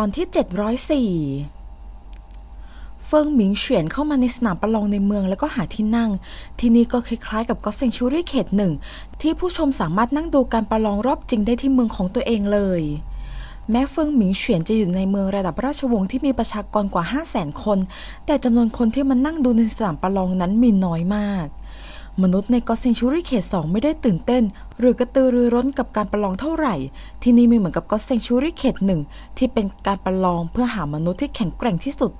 ตอนที่ 704 เฟิงหมิงเฉียนเข้ามาในสนามประลองในเมืองแล้วก็หาที่นั่ง ที่นี่ก็คล้ายๆกับก็เซงชูรี่เขตหนึ่ง ที่ผู้ชมสามารถนั่งดูการประลองรอบจริงได้ที่เมืองของตัวเองเลย แม้เฟิงหมิงเฉียนจะอยู่ในเมืองระดับราชวงศ์ที่มีประชากรกว่า 5 0 0 0 0 0 คน แต่จำนวนคนที่มานั่งดูในสนามประลองนั้นมีน้อยมาก มนุษย์ในก็เซงชูรี่เขตสองไม่ได้ตื่นเต้น หรือกระตือรือร้นกับการประลองเท่าไหร่ ที่นี่ไม่เหมือนกับก็เซงชูรี่เขตหนึ่งที่เป็นการประลองเพื่อหามนุษย์ที่แข็งแกร่งที่สุด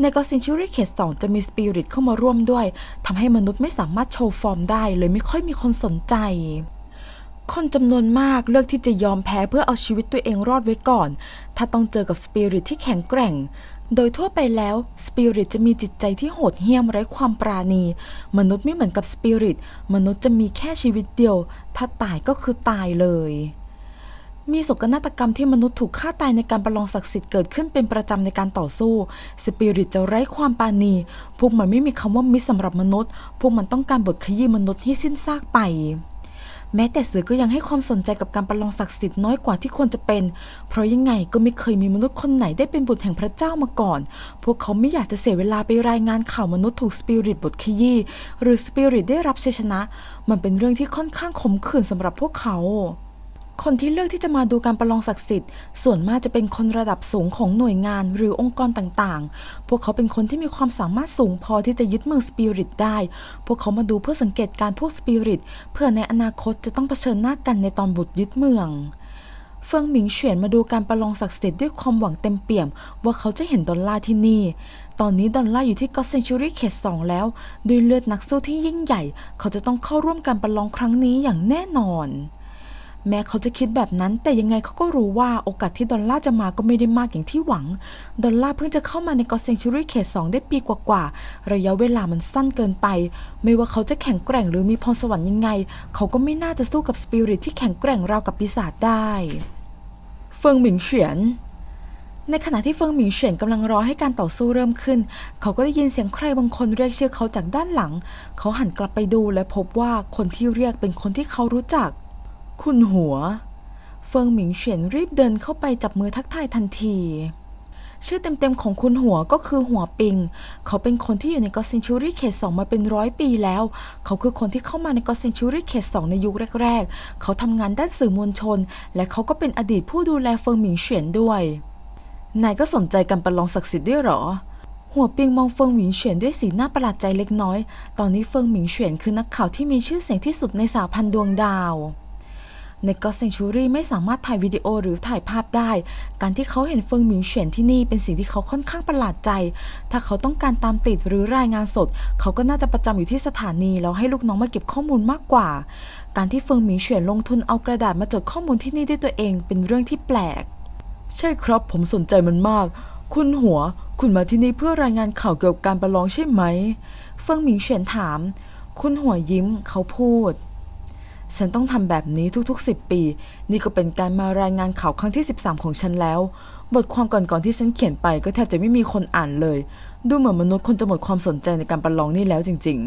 ในก็เซนชูรี่เขตสองจะมีสปิริตเข้ามาร่วมด้วยทำให้มนุษย์ไม่สามารถโชว์ฟอร์มได้ เลยไม่ค่อยมีคนสนใจคนจำนวนมากเลือกที่จะยอมแพ้เพื่อเอาชีวิตตัวเองรอดไว้ก่อน ถ้าต้องเจอกับสปิริตที่แข็งแกร่ง โดยทั่วไปแล้วสปิริตจะมีจิตใจที่โหดเหี้ยมไร้ความปราณี มนุษย์ไม่เหมือนกับสปิริต มนุษย์จะมีแค่ชีวิตเดียว ถ้าตายก็คือตายเลย มีศกนาฏกรรมที่มนุษย์ถูกฆ่าตายในการประลองศักดิ์สิทธิ์เกิดขึ้นเป็นประจำในการต่อสู้ สปิริตจะไร้ความปราณี พวกมันไม่มีคำว่ามิตรสำหรับมนุษย์ พวกมันต้องการบทขยี้มนุษย์ให้สิ้นซากไป แม้แต่เสือก็ยังให้ความสนใจกับการประลองศักดิ์สิทธิ์น้อยกว่าที่ควรจะเป็น เพราะยังไงก็ไม่เคยมีมนุษย์คนไหนได้เป็นบุตรแห่งพระเจ้ามาก่อน พวกเขาไม่อยากจะเสียเวลาไปรายงานข่าวมนุษย์ถูกสปิริตบทขยี้หรือสปิริตได้รับชัยชนะ มันเป็นเรื่องที่ค่อนข้างขมขื่นสำหรับพวกเขา คนที่เลือกที่จะมาดูการประลองศักดิ์สิทธิ์ ส่วนมากจะเป็นคนระดับสูงของหน่วยงานหรือองค์กรต่างๆ พวกเขาเป็นคนที่มีความสามารถสูงพอที่จะยึดเมืองสปิริตได้ พวกเขามาดูเพื่อสังเกตการพวกสปิริตเพื่อในอนาคตจะต้องเผชิญหน้ากันในตอนบุตรยึดเมืองเฟิงหมิงเฉียนมาดูการประลองศักดิ์สิทธิ์ด้วยความหวังเต็มเปี่ยม ว่าเขาจะเห็นดอลลาร์ที่นี่ ตอนนี้ดอลลาร์อยู่ที่ก็เซนชูรี่เขตสองแล้ว ด้วยเลือดนักสู้ที่ยิ่งใหญ่ เขาจะต้องเข้าร่วมการประลองครั้งนี้อย่างแน่นอน แม้เขาจะคิดแบบนั้น แต่ยังไงเขาก็รู้ว่าโอกาสที่ดอลลาร์จะมาก็ไม่ได้มากอย่างที่หวัง ดอลลาร์เพิ่งจะเข้ามาในกอเซนชูรี่เขตสองได้ปีกว่าๆ ระยะเวลามันสั้นเกินไป ไม่ว่าเขาจะแข็งแกร่งหรือมีพรสวรรค์ยังไง เขาก็ไม่น่าจะสู้กับสปิริตที่แข็งแกร่งราวกับปีศาจได้เฟิงหมิงเฉียนในขณะที่เฟิงหมิงเฉียนกำลังรอให้การต่อสู้เริ่มขึ้น เขาก็ได้ยินเสียงใครบางคนเรียกชื่อเขาจากด้านหลัง เขาหันกลับไปดูและพบว่าคนที่เรียกเป็นคนที่เขารู้จัก คุณหัว เฟิงหมิงเฉียนรีบเดินเข้าไปจับมือทักทายทันที ชื่อเต็มๆของคุณหัวก็คือหัวปิง เขาเป็นคนที่อยู่ในกอซินชูรี่เขตสองมาเป็นร้อยปีแล้ว เขาคือคนที่เข้ามาในกอซินชูรี่เขตสองในยุคแรก ๆ เขาทำงานด้านสื่อมวลชน และเขาก็เป็นอดีตผู้ดูแลเฟิงหมิงเฉียนด้วย นายก็สนใจการประลองศักดิ์สิทธิ์ด้วยเหรอหัวปียงมองเฟิงหมิงเฉียนด้วยสีหน้าประหลาดใจเล็กน้อย ตอนนี้เฟิงหมิงเฉียนคือนักข่าวที่มีชื่อเสียงที่สุดในสาพันดวงดาว ในก็เซงชูรี่ไม่สามารถถ่ายวิดีโอหรือถ่ายภาพได้ การที่เขาเห็นเฟิงหมิงเฉียนที่นี่เป็นสิ่งที่เขาค่อนข้างประหลาดใจ ถ้าเขาต้องการตามติดหรือรายงานสด เขาก็น่าจะประจำอยู่ที่สถานีแล้วให้ลูกน้องมาเก็บข้อมูลมากกว่า การที่เฟิงหมิงเฉียนลงทุนเอากระดาษมาจดข้อมูลที่นี่ด้วยตัวเอง เป็นเรื่องที่แปลก ใช่ครับ ผมสนใจมันมาก คุณหัว คุณมาที่นี่เพื่อรายงานข่าวเกี่ยวกับการประลองใช่ไหม เฟิงหมิงเฉียนถาม คุณหัวยิ้ม เขาพูด ฉันต้องทำแบบนี้ทุกๆ 10 ปี นี่ก็เป็นการมารายงานข่าวครั้งที่ 13 ของฉันแล้ว บทความก่อนๆที่ฉันเขียนไปก็แทบจะไม่มีคนอ่านเลย ดูเหมือนมนุษย์คนจะหมดความสนใจในการประลองนี่แล้วจริง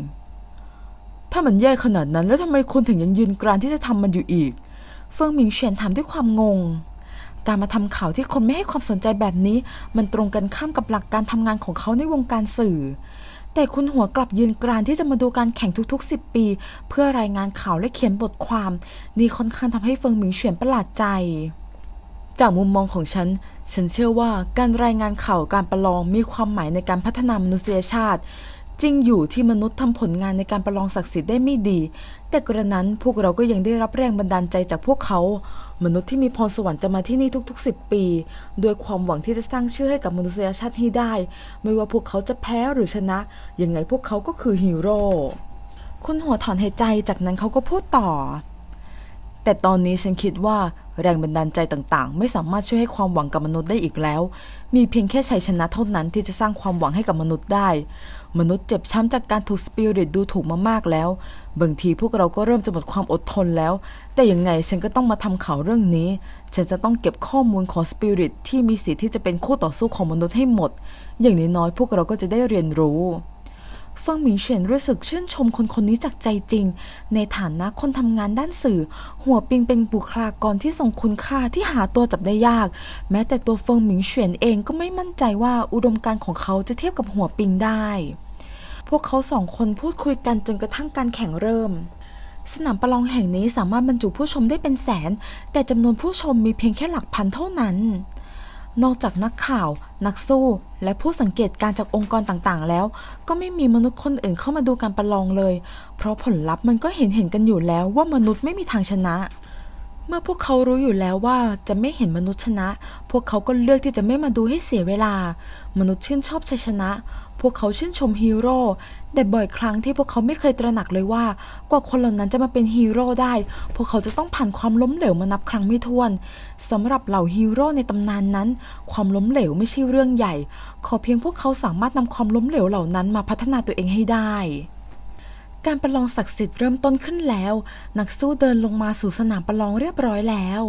ๆ ถ้ามันแย่ขนาดนั้นแล้วทำไมคุณถึงยังยืนกรานที่จะทำมันอยู่อีก เฟิงหมิงเฉียนถามด้วยความงง การมาทำข่าวที่คนไม่ให้ความสนใจแบบนี้ มันตรงกันข้ามกับหลักการทำงานของเขาในวงการสื่อ แต่คุณหัวกลับยืนกรานที่จะมาดูการแข่งทุกๆ 10 ปี เพื่อรายงานข่าวและเขียนบทความ นี่ค่อนข้างทำให้เฟิงหมิงเฉียนประหลาดใจ จากมุมมองของฉัน ฉันเชื่อว่าการรายงานข่าวการประลองมีความหมายในการพัฒนามนุษยชาติจริงอยู่ที่มนุษย์ทำผลงานในการประลองศักดิ์สิทธิ์ได้ไม่ดี แต่กระนั้นพวกเราก็ยังได้รับแรงบันดาลใจจากพวกเขา มนุษย์ที่มีพรสวรรค์จะมาที่นี่ทุกๆ 10 ปีด้วยความหวังที่จะสร้างชื่อให้กับมนุษยชาติให้ได้ ไม่ว่าพวกเขาจะแพ้หรือชนะ ยังไงพวกเขาก็คือฮีโร่คุณหัวถอนหายใจจากนั้นเขาก็พูดต่อ แต่ตอนนี้ฉันคิดว่าแรงบันดาลใจต่างๆ ไม่สามารถช่วยให้ความหวังกับมนุษย์ได้อีกแล้ว มีเพียงแค่ชัยชนะเท่านั้นที่จะสร้างความหวังให้กับมนุษย์ได้ มนุษย์เจ็บช้ำจากการถูกสปิริตดูถูกมามากแล้ว บางทีพวกเราก็เริ่มจะหมดความอดทนแล้ว แต่ยังไงฉันก็ต้องมาทำข่าวเรื่องนี้ ฉันจะต้องเก็บข้อมูลของสปิริตที่มีสิทธิ์ที่จะเป็นคู่ต่อสู้ของมนุษย์ให้หมด อย่างน้อยๆพวกเราก็จะได้เรียนรู้เฟิงหมิงเฉียนรู้สึกชื่นชมคนคนนี้จากใจจริง ในฐานะคนทำงานด้านสื่อ หัวปิงเป็นบุคลากรที่ทรงคุณค่าที่หาตัวจับได้ยาก แม้แต่ตัวเฟิงหมิงเฉียนเองก็ไม่มั่นใจว่าอุดมการณ์ของเขาจะเทียบกับหัวปิงได้ พวกเขาสองคนพูดคุยกันจนกระทั่งการแข่งเริ่ม สนามประลองแห่งนี้สามารถบรรจุผู้ชมได้เป็นแสน แต่จำนวนผู้ชมมีเพียงแค่หลักพันเท่านั้น นอกจากนักข่าว นักสู้ และผู้สังเกตการจากองค์กรต่างๆ แล้ว ก็ไม่มีมนุษย์คนอื่นเข้ามาดูการประลองเลย เพราะผลลัพธ์มันก็เห็นเห็นๆกันอยู่แล้วว่ามนุษย์ไม่มีทางชนะเมื่อพวกเขารู้อยู่แล้วว่าจะไม่เห็นมนุษย์ชนะ พวกเขาก็เลือกที่จะไม่มาดูให้เสียเวลา มนุษย์ชื่นชอบชัยชนะ พวกเขาชื่นชมฮีโร่แต่บ่อยครั้งที่พวกเขาไม่เคยตระหนักเลยว่า กว่าคนเหล่านั้นจะมาเป็นฮีโร่ได้ พวกเขาจะต้องผ่านความล้มเหลวมานับครั้งไม่ถ้วนสำหรับเหล่าฮีโร่ในตำนานนั้น ความล้มเหลวไม่ใช่เรื่องใหญ่ ขอเพียงพวกเขาสามารถนำความล้มเหลวเหล่านั้นมาพัฒนาตัวเองให้ได้การประลองศักดิ์สิทธิ์เริ่มต้นขึ้นแล้ว นักสู้เดินลงมาสู่สนามประลองเรียบร้อยแล้ว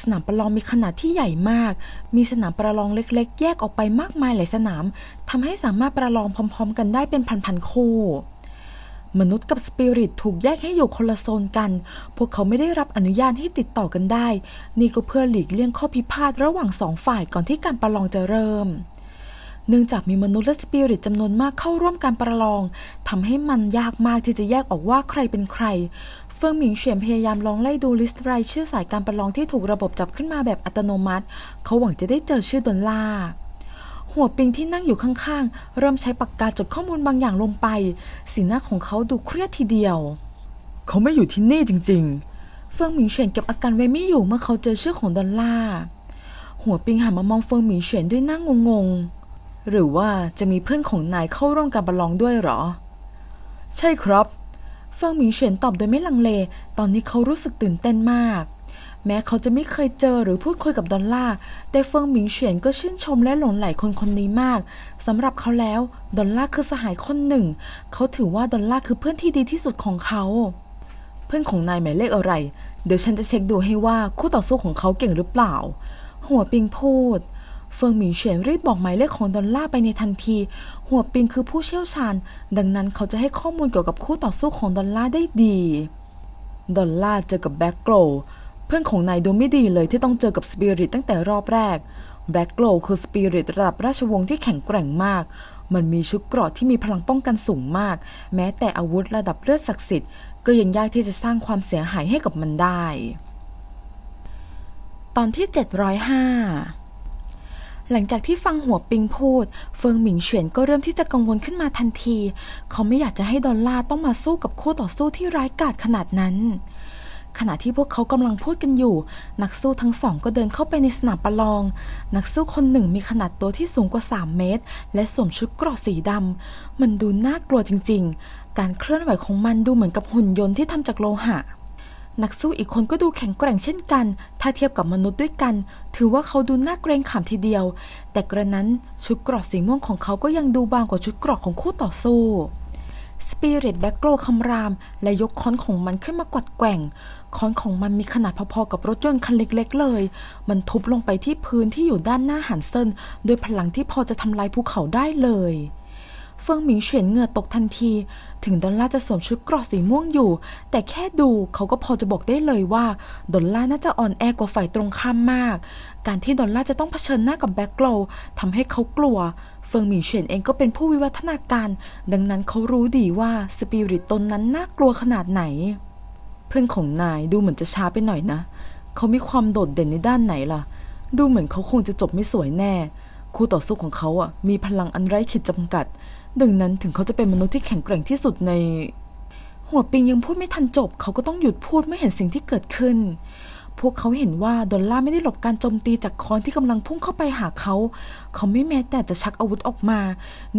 สนามประลองมีขนาดที่ใหญ่มาก มีสนามประลองเล็ก ๆ แยกออกไปมากมายหลายสนามทำให้สามารถประลองพร้อม ๆ กันได้เป็นพันๆคู่ มนุษย์กับสปิริตถูกแยกให้อยู่คนละโซนกัน พวกเขาไม่ได้รับอนุญาตให้ติดต่อกันได้ นี่ก็เพื่อหลีกเลี่ยงข้อพิพาทระหว่างสองฝ่ายก่อนที่การประลองจะเริ่มเนื่องจากมีมนุษย์และสปิริตจำนวนมากเข้าร่วมการประลองทำให้มันยากมากที่จะแยกออกว่าใครเป็นใคร เฟิงหมิงเฉียนพยายามลองไล่ดูลิสต์รายชื่อสายการประลองที่ถูกระบบจับขึ้นมาแบบอัตโนมัติ เขาหวังจะได้เจอชื่อดอลลาร์หัวปิงที่นั่งอยู่ข้างๆ เริ่มใช้ปากกาจดข้อมูลบางอย่างลงไป สีหน้าของเขาดูเครียดทีเดียว เขาไม่อยู่ที่นี่จริงๆ เฟิงหมิงเฉียนเก็บอาการไว้ไม่อยู่เมื่อเขาเจอชื่อของดอลลาร์หัวปิงหันมามองเฟิงหมิงเฉียนด้วยหน้างงงๆหรือว่าจะมีเพื่อนของนายเข้าร่วมการประลองด้วยหรอ ใช่ครับ เฟิงหมิงเฉียนตอบโดยไม่ลังเล ตอนนี้เขารู้สึกตื่นเต้นมาก แม้เขาจะไม่เคยเจอหรือพูดคุยกับดอลล่า แต่เฟิงหมิงเฉียนก็ชื่นชมและหลงไหลคนคนนี้มาก สำหรับเขาแล้ว ดอลล่าคือสหายคนหนึ่ง เขาถือว่าดอลล่าคือเพื่อนที่ดีที่สุดของเขา เพื่อนของนายหมายเลขอะไร เดี๋ยวฉันจะเช็คดูให้ว่าคู่ต่อสู้ของเขาเก่งหรือเปล่า หัวปิงพูด เฟิงหมิงเฉียนรีบบอกหมายเลขของดอลล่าไปในทันที หัวปิงคือผู้เชี่ยวชาญ ดังนั้นเขาจะให้ข้อมูลเกี่ยวกับคู่ต่อสู้ของดอลล่าได้ดี ดอลล่าเจอกับแบ็กโกลเพื่อนของนายดูไม่ดีเลยที่ต้องเจอกับสปิริตตั้งแต่รอบแรก แบ็กโกลคือสปิริตระดับราชวงศ์ที่แข็งแกร่งมาก มันมีชุดเกราะที่มีพลังป้องกันสูงมาก แม้แต่อาวุธระดับเลือดศักดิ์สิทธิ์ก็ยังยากที่จะสร้างความเสียหายให้กับมันได้ ตอนที่ 705 หลังจากที่ฟังหัวปิงพูด เฟิงหมิงเฉียนก็เริ่มที่จะกังวลขึ้นมาทันที เขาไม่อยากจะให้ดอลลาร์ต้องมาสู้กับคู่ต่อสู้ที่ร้ายกาจขนาดนั้น ขณะที่พวกเขากำลังพูดกันอยู่ นักสู้ทั้งสองก็เดินเข้าไปในสนามประลอง นักสู้คนหนึ่งมีขนาดตัวที่สูงกว่า 3 เมตร และสวมชุดเกราะสีดำมันดูน่ากลัวจริง ๆ การเคลื่อนไหวของมันดูเหมือนกับหุ่นยนต์ที่ทำจากโลหะ นักสู้อีกคนก็ดูแข็งแกร่งเช่นกัน ถ้าเทียบกับมนุษย์ด้วยกัน ถือว่าเขาดูน่าเกรงขามทีเดียว แต่กระนั้นชุดเกราะสีม่วงของเขาก็ยังดูบางกว่าชุดเกราะของคู่ต่อสู้สปิริตแบ็กโกลคำราม และยกค้อนของมันขึ้นมากวัดแกว่ง ค้อนของมันมีขนาดพอๆกับรถยนต์คันเล็กๆเลย มันทุบลงไปที่พื้นที่อยู่ด้านหน้าหันเซินด้วยพลังที่พอจะทำลายภูเขาได้เลย เฟิงหมิงเฉียนเหงื่อตกทันที ถึงดอลลาจะสวมชุดกราะสีม่วงอยู่ แต่แค่ดูเขาก็พอจะบอกได้เลยว่า ดอลลาน่าจะอ่อนแอกว่าฝ่ายตรงข้ามมาก การที่ดอลลาจะต้องเผชิญหน้ากับแบ็กโกลทำให้เขากลัว เฟิงหมิงเฉียนเองก็เป็นผู้วิวัฒนาการ ดังนั้นเขารู้ดีว่าสปิริตตนนั้นน่ากลัวขนาดไหน เพื่อนของนายดูเหมือนจะช้าไปหน่อยนะ เขามีความโดดเด่นในด้านไหนล่ะ ดูเหมือนเขาคงจะจบไม่สวยแน่คู่ต่อสู้ของเขาอะมีพลังอันไร้ขีดจำกัด ดังนั้นถึงเขาจะเป็นมนุษย์ที่แข็งแกร่งที่สุดใน หัวปิงยังพูดไม่ทันจบ เขาก็ต้องหยุดพูดเมื่อเห็นสิ่งที่เกิดขึ้น พวกเขาเห็นว่าดอลล่าไม่ได้หลบการโจมตีจากค้อนที่กำลังพุ่งเข้าไปหาเขา เขาไม่แม้แต่จะชักอาวุธออกมา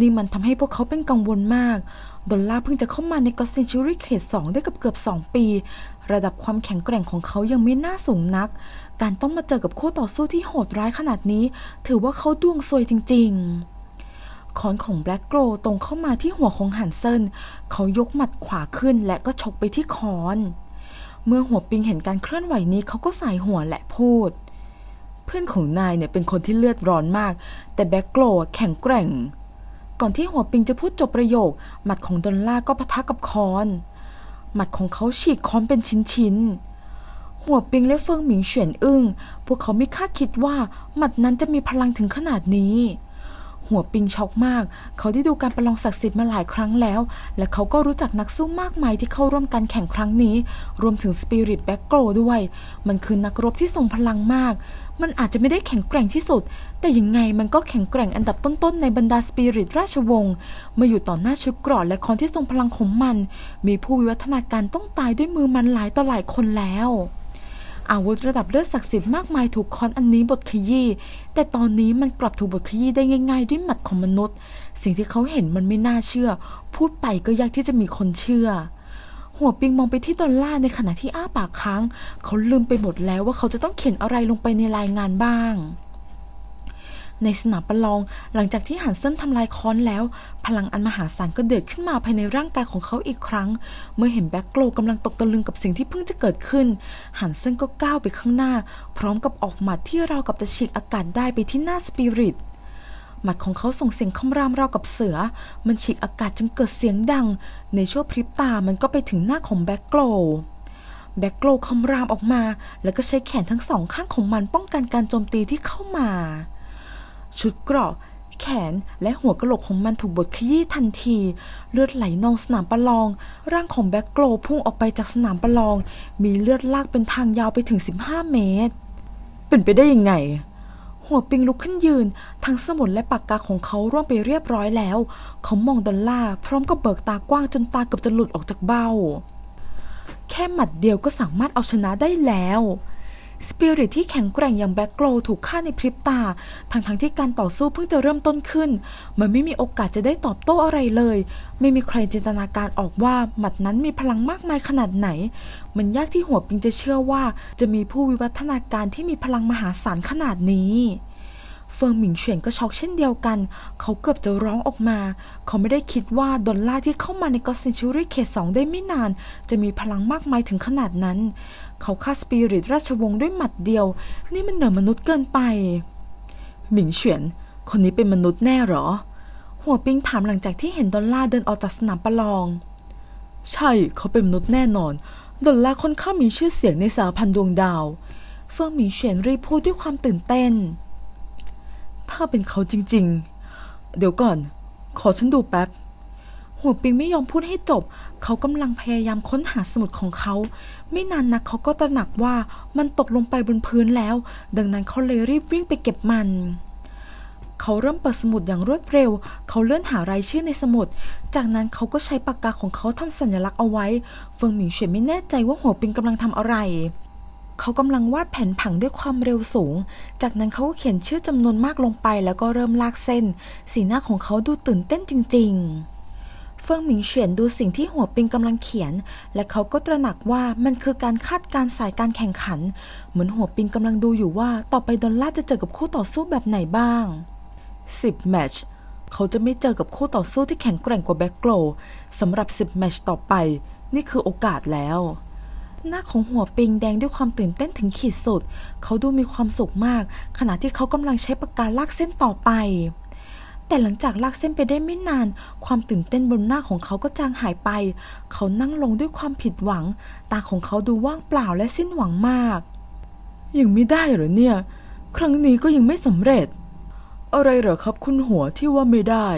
นี่มันทำให้พวกเขาเป็นกังวลมาก ดอลล่าเพิ่งจะเข้ามาในกอสเซนชูริเขตสองได้กับเกือบสองปี ระดับความแข็งแกร่งของเขายังไม่น่าสูงนัก การต้องมาเจอกับคู่ต่อสู้ที่โหดร้ายขนาดนี้ ถือว่าเขาดวงซวยจริง ๆ ค้อนของแบล็กโกลตรงเข้ามาที่หัวของหันเซินเขายกหมัดขวาขึ้นและก็ชกไปที่ค้อน เมื่อหัวปิงเห็นการเคลื่อนไหวนี้เขาก็สายหัวและพูด เพื่อนของนายเนี่ยเป็นคนที่เลือดร้อนมาก แต่แบ็กโกลแข็งแกร่ง ก่อนที่หัวปิงจะพูดจบประโยค หมัดของดอลล่าก็ปะทะกับคอน หมัดของเขาฉีกคอนเป็นชิ้นๆหัวปิงและเฟิงหมิงเฉียนอึ้ง พวกเขาไม่คาดคิดว่าหมัดนั้นจะมีพลังถึงขนาดนี้ หัวปิงช็อกมาก เขาได้ดูการประลองศักดิ์สิทธิ์มาหลายครั้งแล้ว และเขาก็รู้จักนักสู้มากมายที่เข้าร่วมการแข่งครั้งนี้ รวมถึงสปิริตแบ็กโกด้วย มันคือนักรบที่ทรงพลังมาก มันอาจจะไม่ได้แข็งแกร่งที่สุด แต่ยังไงมันก็แข็งแกร่งอันดับต้นๆในบรรดาสปิริตราชวงศ์มาอยู่ต่อหน้าชุดเกรอดและคอนที่ทรงพลังของมัน มีผู้วิวัฒนาการต้องตายด้วยมือมันหลายต่อหลายคนแล้ว อาวุธระดับเลือดศักดิ์สิทธิ์มากมายถูกคอนอันนี้บทขยี้แต่ตอนนี้มันกลับถูกบทขยี้ได้ง่าย ๆ ด้วยหมัดของมนุษย์ สิ่งที่เขาเห็นมันไม่น่าเชื่อ พูดไปก็ยากที่จะมีคนเชื่อ หัวปิงมองไปที่ดอลล่าในขณะที่อ้าปากค้าง เขาลืมไปหมดแล้วว่าเขาจะต้องเขียนอะไรลงไปในรายงานบ้าง ในสนามประลอง หลังจากที่หันเส้นทำลายค้อนแล้ว พลังอันมหาศาลก็เดือดขึ้นมาภายในร่างกายของเขาอีกครั้ง เมื่อเห็นแบ็คโกลกำลังตกตะลึงกับสิ่งที่เพิ่งจะเกิดขึ้น หันเส้นก็ก้าวไปข้างหน้า พร้อมกับออกหมัดที่ราวกับจะฉีกอากาศได้ไปที่หน้าสปิริตหมัดของเขาส่งเสียงคำรามราวกับเสือ มันฉีกอากาศจนเกิดเสียงดัง ในชั่วพริบตามันก็ไปถึงหน้าของแบ็คโกลแบ็คโกลคำรามออกมา แล้วก็ใช้แขนทั้งสองข้างของมันป้องกันการโจมตีที่เข้ามา ชุดเกราะ แขนและหัวกะโหลกของมันถูกบดขยี้ทันที เลือดไหลนองสนามประลอง ร่างของแบ็คโกลพุ่งออกไปจากสนามประลอง มีเลือดลากเป็นทางยาวไปถึง 15 เมตร เป็นไปได้ยังไงหัวปิงลุกขึ้นยืน ทั้งสมุดและปากกาของเขาร่วงไปเรียบร้อยแล้ว เขามองดอลล่าพร้อมกับเบิกตากว้างจนตาเกือบจะหลุดออกจากเบ้า แค่หมัดเดียวก็สามารถเอาชนะได้แล้ว สปิริตที่แข็งแกร่งอย่างแบ็กโกลถูกฆ่าในพริบตา ทั้งทั้งๆที่การต่อสู้เพิ่งจะเริ่มต้นขึ้น มันไม่มีโอกาสจะได้ตอบโต้อะไรเลย ไม่มีใครจินตนาการออกว่าหมัดนั้นมีพลังมากมายขนาดไหน มันยากที่หัวปิงจะเชื่อว่า จะมีผู้วิวัฒนาการที่มีพลังมหาศาลขนาดนี้เฟิงหมิงเฉียนก็ช็อกเช่นเดียวกัน เขาเกือบจะร้องออกมา เขาไม่ได้คิดว่าดอลลาร์ที่เข้ามาในกอสซินชูริเขตสองได้ไม่นาน จะมีพลังมากมายถึงขนาดนั้น เขาฆ่าสปิริตราชวงศ์ด้วยหมัดเดียว นี่มันเหนือมนุษย์เกินไป หมิงเฉียน คนนี้เป็นมนุษย์แน่หรอ หัวปิงถามหลังจากที่เห็นดอลล่าเดินออกจากสนามประลอง ใช่เขาเป็นมนุษย์แน่นอน ดอลล่าค่อนข้างมีชื่อเสียงในสาพันดวงดาว เฟิงหมิงเฉียนรีพูดด้วยความตื่นเต้น ถ้าเป็นเขาจริง ๆ เดี๋ยวก่อน ขอฉันดูแป๊บ หัวปิงไม่ยอมพูดให้จบ เขากำลังพยายามค้นหาสมุดของเขา ไม่นานนักเขาก็ตระหนักว่ามันตกลงไปบนพื้นแล้ว ดังนั้นเขาเลยรีบวิ่งไปเก็บมัน เขาเริ่มเปิดสมุดอย่างรวดเร็ว เขาเลื่อนหารายชื่อในสมุด จากนั้นเขาก็ใช้ปากกาของเขาทำสัญลักษณ์เอาไว้ เฟิงหมิงเฉียนไม่แน่ใจว่าหัวปิงกำลังทำอะไรเขากำลังวาดแผนผังด้วยความเร็วสูง จากนั้นเขาก็เขียนชื่อจำนวนมากลงไปแล้วก็เริ่มลากเส้น สีหน้าของเขาดูตื่นเต้นจริง ๆ ฟิงหมิงเฉียนดูสิ่งที่หัวปิงกำลังเขียน และเขาก็ตระหนักว่ามันคือการคาดการสายการแข่งขัน เหมือนหัวปิงกำลังดูอยู่ว่าต่อไปดอลลาร์จะเจอกับคู่ต่อสู้แบบไหนบ้าง 10 แมตช์เขาจะไม่เจอกับคู่ต่อสู้ที่แข็งแกร่งกว่าแบ็กโกลสำหรับ 10 แมตช์ต่อไป นี่คือโอกาสแล้ว หน้าของหัวปิงแดงด้วยความตื่นเต้นถึงขีดสุด เขาดูมีความสุขมาก ขณะที่เขากำลังใช้ปากกาลากเส้นต่อไป แต่หลังจากลากเส้นไปได้ไม่นาน ความตื่นเต้นบนหน้าของเขาก็จางหายไป เขานั่งลงด้วยความผิดหวัง ตาของเขาดูว่างเปล่าและสิ้นหวังมาก ยังไม่ได้เหรอเนี่ย ครั้งนี้ก็ยังไม่สำเร็จ อะไรเหรอครับคุณหัวที่ว่าไม่ได้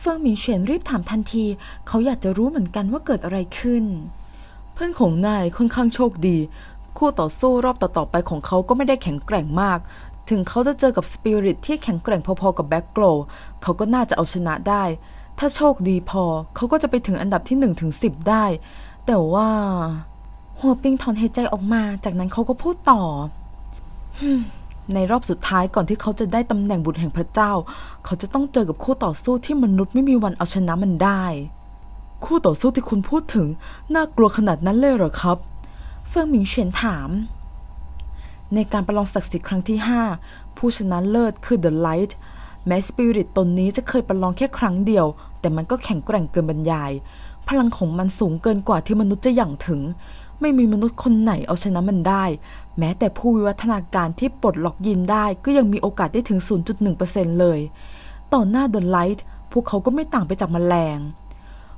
เฟิงหมิงเฉียนรีบถามทันที เขาอยากจะรู้เหมือนกันว่าเกิดอะไรขึ้น เพื่อนของนายค่อนข้างโชคดี คู่ต่อสู้รอบต่อๆไปของเขาก็ไม่ได้แข็งแกร่งมาก ถึงเขาจะเจอกับสปิริตที่แข็งแกร่งพอๆกับแบ็กโกลเขาก็น่าจะเอาชนะได้ ถ้าโชคดีพอ เขาก็จะไปถึงอันดับที่1ถึง10 ได้ แต่ว่า หัวปิงถอนหายใจออกมา จากนั้นเขาก็พูดต่อ ในรอบสุดท้ายก่อนที่เขาจะได้ตำแหน่งบุตรแห่งพระเจ้า เขาจะต้องเจอกับคู่ต่อสู้ที่มนุษย์ไม่มีวันเอาชนะมันได้ คู่ต่อสู้ที่คุณพูดถึง น่ากลัวขนาดนั้นเลยเหรอครับ เฟิงหมิงเฉียนถาม ในการประลองศักดิ์สิทธิ์ครั้งที่ 5 ผู้ชนะเลิศคือ The Light แม้สปิริตตนนี้จะเคยประลองแค่ครั้งเดียว แต่มันก็แข็งแกร่งเกินบรรยาย พลังของมันสูงเกินกว่าที่มนุษย์จะหยั่งถึง ไม่มีมนุษย์คนไหนเอาชนะมันได้ แม้แต่ผู้วิวัฒนาการที่ปลดล็อกยินได้ก็ยังมีโอกาสได้ถึง 0.1%เลย ต่อหน้า The Light พวกเขาก็ไม่ต่างไปจากแมลง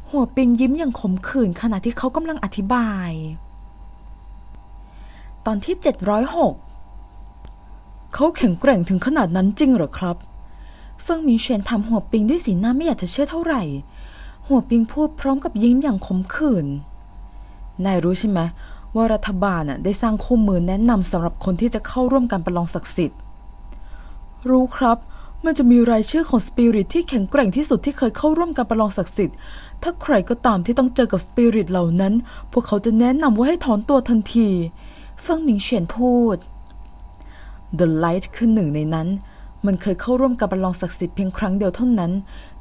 หัวปิงยิ้มอย่างขมขื่นขณะที่เขากำลังอธิบาย ตอนที่ 706 เขาแข็งแกร่งถึงขนาดนั้นจริงเหรอครับ เฟิงมิงเฉียนถามหัวปิงด้วยสีหน้าไม่อยากจะเชื่อเท่าไหร่ หัวปิงพูดพร้อมกับยิ้มอย่างขมขื่น นายรู้ใช่ไหมว่ารัฐบาลน่ะได้สร้างคู่มือแนะนำสำหรับคนที่จะเข้าร่วมการประลองศักดิ์สิทธิ์ รู้ครับ มันจะมีรายชื่อของสปิริตที่แข็งแกร่งที่สุดที่เคยเข้าร่วมการประลองศักดิ์สิทธิ์ ถ้าใครก็ตามที่ต้องเจอกับสปิริตเหล่านั้น พวกเขาจะแนะนำว่าให้ถอนตัวทันที เฟิงหมิงเฉียนพูด The Light คือหนึ่งในนั้น มันเคยเข้าร่วมการประลองศักดิ์สิทธิ์เพียงครั้งเดียวเท่านั้น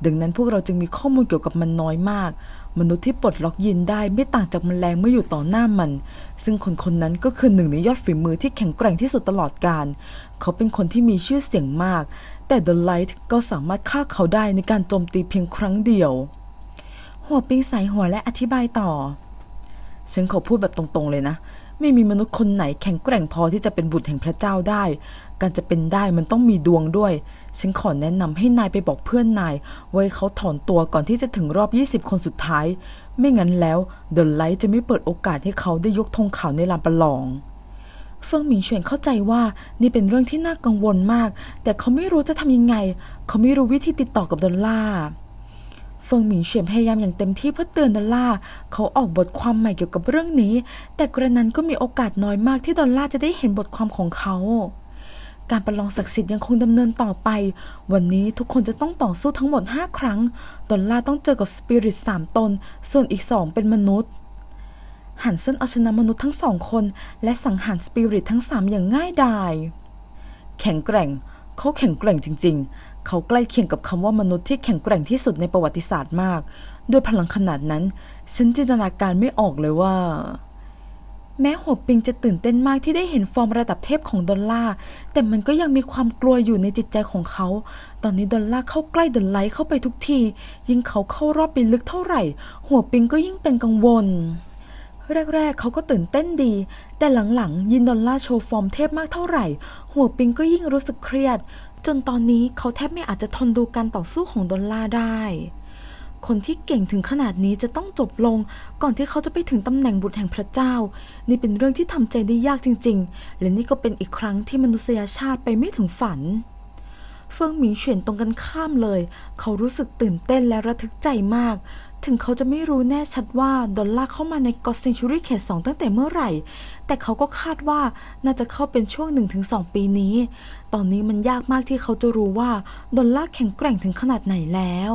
ดังนั้นพวกเราจึงมีข้อมูลเกี่ยวกับมันน้อยมาก มนุษย์ที่ปลดล็อกยินได้ไม่ต่างจากมแมลงเมื่ออยู่ต่อหน้ามัน ซึ่งคนคนนั้นก็คือหนึ่งในยอดฝีมือที่แข็งแกร่งที่สุดตลอดกาลเขาเป็นคนที่มีชื่อเสียงมาก แต่ The Light ก็สามารถฆ่าเขาได้ในการโจมตีเพียงครั้งเดียว หัวปิงใส่หัวและอธิบายต่อ ฉันขอพูดแบบตรงๆเลยนะ ไม่มีมนุษย์คนไหนแข็งแกร่งพอที่จะเป็นบุตรแห่งพระเจ้าได้ การจะเป็นได้มันต้องมีดวงด้วย ฉันขอแนะนำให้นายไปบอกเพื่อนนายไว้เขาถอนตัวก่อนที่จะถึงรอบ 20 คนสุดท้าย ไม่งั้นแล้วเดอะไลท์จะไม่เปิดโอกาสให้เขาได้ยกธงขาวในลานประลองเฟิงหมิงเฉียนเข้าใจว่านี่เป็นเรื่องที่น่ากังวลมาก แต่เขาไม่รู้จะทำยังไง เขาไม่รู้วิธีติดต่อกับดอลลาร์ เฟิงหมิงเฉียนพยายามอย่างเต็มที่เพื่อเตือนดอลลาเขาออกบทความใหม่เกี่ยวกับเรื่องนี้ แต่กระนั้นก็มีโอกาสน้อยมากที่ดอลลาจะได้เห็นบทความของเขา การประลองศักดิ์สิทธิ์ยังคงดำเนินต่อไป วันนี้ทุกคนจะต้องต่อสู้ทั้งหมด 5 ครั้ง ดอลลาต้องเจอกับสปิริตสามตน ส่วนอีกสองเป็นมนุษย์หันเส้นเอาชนะมนุษย์ทั้งสองคน และสังหารสปิริตทั้งสามอย่างง่ายดาย แข็งแกร่ง เขาแข็งแกร่งจริง ๆ เขาใกล้เคียงกับคำว่ามนุษย์ที่แข็งแกร่งที่สุดในประวัติศาสตร์มาก ด้วยพลังขนาดนั้น ฉันจินตนาการไม่ออกเลยว่า แม้หัวปิงจะตื่นเต้นมากที่ได้เห็นฟอร์มระดับเทพของดอลล่า แต่มันก็ยังมีความกลัวอยู่ในจิตใจของเขา ตอนนี้ดอลล่าเข้าใกล้เดอะไลท์เข้าไปทุกที ยิ่งเขาเข้ารอบไปลึกเท่าไหร่ หัวปิงก็ยิ่งเป็นกังวลแรก ๆ เขาก็ตื่นเต้นดี แต่หลัง ๆ ยินดอลล่าโชว์ฟอร์มเทพมากเท่าไหร่ หัวปิงก็ยิ่งรู้สึกเครียด จนตอนนี้เขาแทบไม่อาจจะทนดูการต่อสู้ของดอลลาได้ คนที่เก่งถึงขนาดนี้จะต้องจบลง ก่อนที่เขาจะไปถึงตำแหน่งบุตรแห่งพระเจ้า นี่เป็นเรื่องที่ทำใจได้ยากจริง ๆ และนี่ก็เป็นอีกครั้งที่มนุษยชาติไปไม่ถึงฝัน เฟิงหมิงเฉียนตรงกันข้ามเลย เขารู้สึกตื่นเต้นและระทึกใจมาก ถึงเขาจะไม่รู้แน่ชัดว่าดอลลาร์เข้ามาในกอสซินชูรีเขตสองตั้งแต่เมื่อไหร่ แต่เขาก็คาดว่าน่าจะเข้าเป็นช่วง 1-2 ปีนี้ ตอนนี้มันยากมากที่เขาจะรู้ว่าดอลลาร์แข็งแกร่งถึงขนาดไหนแล้ว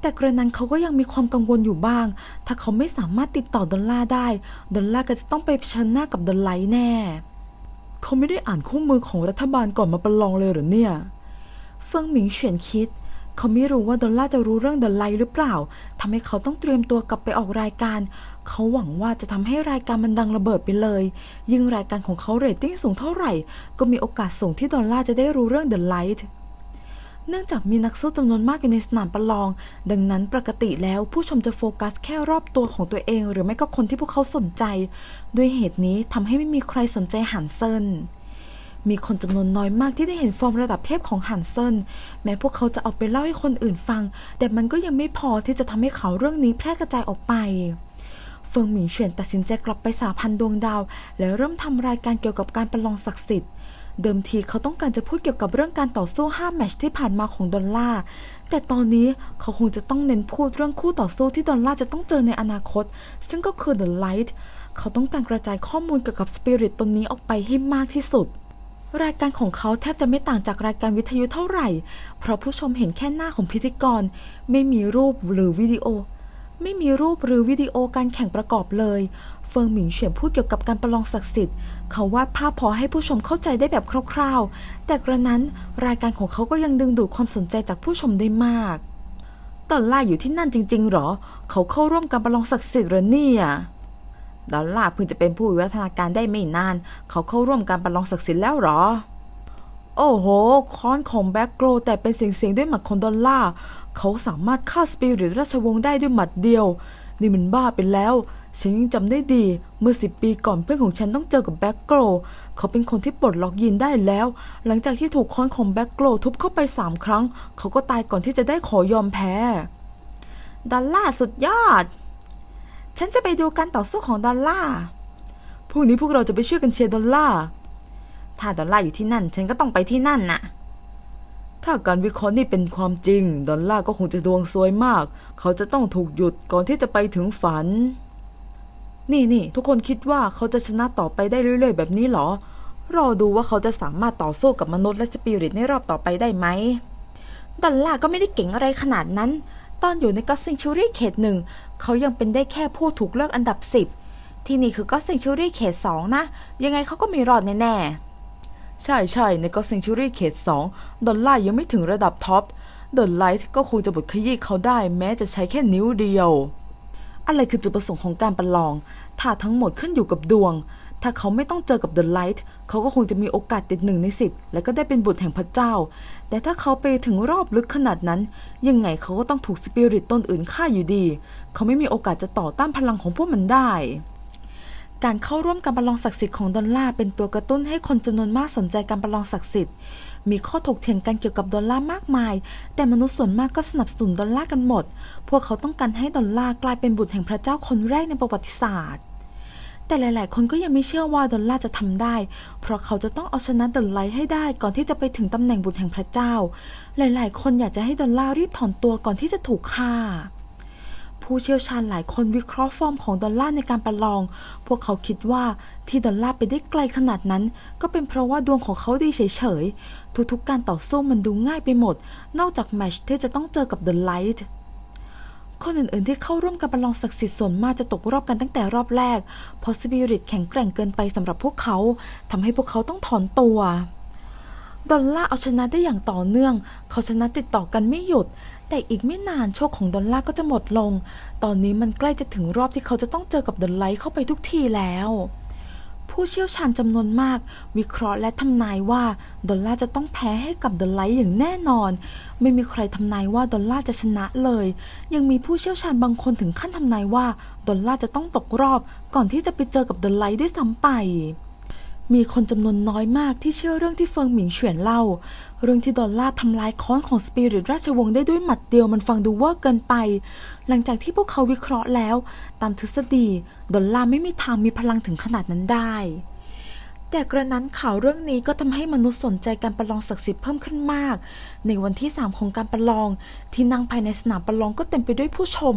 แต่กระนั้นเขาก็ยังมีความกังวลอยู่บ้าง ถ้าเขาไม่สามารถติดต่อดอลลาร์ได้ ดอลลาร์ก็จะต้องไปเผชิญหน้ากับดอลไลท์แน่ เขาไม่ได้อ่านคู่มือของรัฐบาลก่อนมาประลองเลยหรอเนี่ย เฟิงหมิงเฉียนคิด เขาไม่รู้ว่าดอลล่าจะรู้เรื่องเดอะไลท์หรือเปล่าทำให้เขาต้องเตรียมตัวกลับไปออกรายการ เขาหวังว่าจะทำให้รายการมันดังระเบิดไปเลย ยิ่งรายการของเขาเรตติ้งสูงเท่าไหร่ ก็มีโอกาสสูงที่ดอลล่าจะได้รู้เรื่องเดอะไลท์เนื่องจากมีนักสู้จำนวนมากอยู่ในสนามประลอง ดังนั้นปกติแล้วผู้ชมจะโฟกัสแค่รอบตัวของตัวเอง หรือไม่ก็คนที่พวกเขาสนใจ ด้วยเหตุนี้ทำให้ไม่มีใครสนใจหันเซิน มีคนจำนวนน้อยมากที่ได้เห็นฟอร์มระดับเทพของฮันเซนแม้พวกเขาจะเอาไปเล่าให้คนอื่นฟัง แต่มันก็ยังไม่พอที่จะทำให้เขาเรื่องนี้แพร่กระจายออกไปเฟิงหมิงเฉียนตัดสินใจกลับไปสาพันดวงดาว และเริ่มทำรายการเกี่ยวกับการประลองศักดิ์สิทธิ์เดิมทีเขาต้องการจะพูดเกี่ยวกับเรื่องการต่อสู้5แมตช์ที่ผ่านมาของดอลล่า แต่ตอนนี้เขาคงจะต้องเน้นพูดเรื่องคู่ต่อสู้ที่ดอลล่าจะต้องเจอในอนาคต ซึ่งก็คือ The Light เขาต้องการกระจายข้อมูลเกี่ยวกับสปิริตตนนี้ออกไปให้มากที่สุด รายการของเขาแทบจะไม่ต่างจากรายการวิทยุเท่าไหร่ เพราะผู้ชมเห็นแค่หน้าของพิธีกร ไม่มีรูปหรือวิดีโอ ไม่มีรูปหรือวิดีโอการแข่งประกอบเลย เฟิงหมิงเฉียนพูดเกี่ยวกับการประลองศักดิ์สิทธิ์ เขาวาดภาพพอให้ผู้ชมเข้าใจได้แบบคร่าวๆ แต่กระนั้นรายการของเขาก็ยังดึงดูดความสนใจจากผู้ชมได้มากดอลล่าอยู่ที่นั่นจริงๆหรอ เขาเข้าร่วมการประลองศักดิ์สิทธิ์เหรอเนี่ย ดอลลาร์เพิ่งจะเป็นผู้วิวัฒนาการได้ไม่นาน เขาเข้าร่วมการประลองศักดิ์สิทธิ์แล้วหรอ โอ้โห ค้อนของแบ็กโกรแต่เป็นเสียงๆด้วยหมัดของดอลลาร์ เขาสามารถฆ่าสปิริตราชวงศ์ได้ด้วยหมัดเดียว นี่มันบ้าไปแล้ว ฉันยังจำได้ดี เมื่อสิบปีก่อนเพื่อนของฉันต้องเจอกับแบ็กโกลเขาเป็นคนที่ปลดล็อกยีนได้แล้ว หลังจากที่ถูกค้อนของแบ็กโกลทุบเข้าไปสามครั้ง เขาก็ตายก่อนที่จะได้ขอยอมแพ้ ดอลล่าสุดยอด ฉันจะไปดูการต่อสู้ของดอลล่าพรุ่งนี้พวกเราจะไปช่วยกันเชียร์ดอลล่าถ้าดอลล่าอยู่ที่นั่น ฉันก็ต้องไปที่นั่นน่ะ ถ้าการวิเคราะห์นี่เป็นความจริง ดอลล่าก็คงจะดวงซวยมาก เขาจะต้องถูกหยุดก่อนที่จะไปถึงฝัน นี่นี่ทุกคนคิดว่าเขาจะชนะต่อไปได้เรื่อยๆ แบบนี้เหรอ รอดูว่าเขาจะสามารถต่อสู้กับมนุษย์และสปิริตในรอบต่อไปได้ไหมดอลล่าก็ไม่ได้เก่งอะไรขนาดนั้น ตอนอยู่ในก็ซิงชูรี่เขตหนึ่ง เขายังเป็นได้แค่ผู้ถูกเลือกอันดับสิบที่นี่คือก็ซิงชูรี่เขตสองนะ ยังไงเขาก็มีรอดแน่ๆ ใช่ใช่ในก็ซิงชูรี่เขตสองดอลล่ายังไม่ถึงระดับท็อปเดอะไลท์ก็คงจะบดขยี้เขาได้แม้จะใช้แค่นิ้วเดียว อะไรคือจุดประสงค์ของการประลอง ถ้าทั้งหมดขึ้นอยู่กับดวง ถ้าเขาไม่ต้องเจอกับเดอะไลท์ เขาก็คงจะมีโอกาสติดหนึ่งในสิบและก็ได้เป็นบุตรแห่งพระเจ้า แต่ถ้าเขาไปถึงรอบลึกขนาดนั้น ยังไงเขาก็ต้องถูกสปิริตตนอื่นฆ่าอยู่ดี เขาไม่มีโอกาสจะต่อต้านพลังของพวกมันได้ การเข้าร่วมการประลองศักดิ์สิทธิ์ของดอลลาร์เป็นตัวกระตุ้นให้คนจำนวนมากสนใจการประลองศักดิ์สิทธิ์ มีข้อถกเถียงกันเกี่ยวกับดอลลาร์มากมาย แต่มนุษย์ส่วนมากก็สนับสนุนดอลลาร์กันหมด พวกเขาต้องการให้ดอลลาร์กลายเป็นบุตรแห่งพระเจ้าคนแรกในประวัติศาสตร์ แต่หลาย ๆ คนก็ยังไม่เชื่อว่าดอลลาจะทำได้ เพราะเขาจะต้องเอาชนะเดอะไลท์ให้ได้ก่อนที่จะไปถึงตำแหน่งบุตรแห่งพระเจ้า หลาย ๆ คนอยากจะให้ดอลลารีบถอนตัวก่อนที่จะถูกฆ่า ผู้เชี่ยวชาญหลายคนวิเคราะห์ฟอร์มของดอลลาในการประลอง พวกเขาคิดว่าที่ดอลลาไปได้ไกลขนาดนั้น ก็เป็นเพราะว่าดวงของเขาดีเฉย ๆ ทุก ๆ การต่อสู้มันดูง่ายไปหมด นอกจากแมชที่จะต้องเจอกับเดอะไลท์ คนอื่นๆที่เข้าร่วมการประลองศักดิ์สิทธิ์ส่วนมากจะตกรอบกันตั้งแต่รอบแรก เพราะสปิริตแข็งแกร่งเกินไปสำหรับพวกเขาทำให้พวกเขาต้องถอนตัวดอลลาเอาชนะได้อย่างต่อเนื่อง เขาชนะติดต่อกันไม่หยุด แต่อีกไม่นานโชคของดอลลาก็จะหมดลง ตอนนี้มันใกล้จะถึงรอบที่เขาจะต้องเจอกับเดอะไลท์เข้าไปทุกทีแล้ว ผู้เชี่ยวชาญจำนวนมาก วิเคราะห์และทำนายว่า ดอลลาร์จะต้องแพ้ให้กับเดอะไลท์อย่างแน่นอน ไม่มีใครทำนายว่าดอลลาร์จะชนะเลย ยังมีผู้เชี่ยวชาญบางคนถึงขั้นทำนายว่า ดอลลาร์จะต้องตกรอบ ก่อนที่จะไปเจอกับเดอะไลท์ด้วยซ้ำไป มีคนจำนวนน้อยมากที่เชื่อเรื่องที่เฟิงหมิงเฉวียนเล่า เรื่องที่ดอลลาทำลายค้อนของสปิริตราชวงศ์ได้ด้วยหมัดเดียวมันฟังดูเวอร์เกินไป หลังจากที่พวกเขาวิเคราะห์แล้ว ตามทฤษฎีดอลลาไม่มีทางมีพลังถึงขนาดนั้นได้ แต่กระนั้นข่าวเรื่องนี้ก็ทำให้มนุษย์สนใจการประลองศักดิ์สิทธิ์เพิ่มขึ้นมาก ในวันที่ 3 ของการประลอง ที่นั่งภายในสนามประลองก็เต็มไปด้วยผู้ชม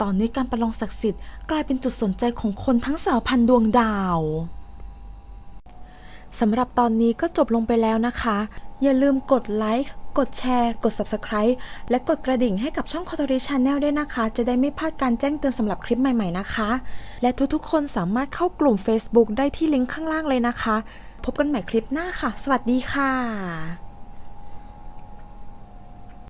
ตอนนี้การประลองศักดิ์สิทธิ์กลายเป็นจุดสนใจของคนทั้งสาพันดวงดาว สำหรับตอนนี้ก็จบลงไปแล้วนะคะ อย่าลืมกดไลค์ กดแชร์ กด Subscribe และกดกระดิ่งให้กับช่อง c o t o r i Channel ด้วยนะคะ จะได้ไม่พลาดการแจ้งเตือนสำหรับคลิปใหม่ ๆนะคะ และทุกๆ คนสามารถเข้ากลุ่ม Facebook ได้ที่ลิงก์ข้างล่างเลยนะคะ พบกันใหม่คลิปหน้าค่ะ สวัสดีค่ะ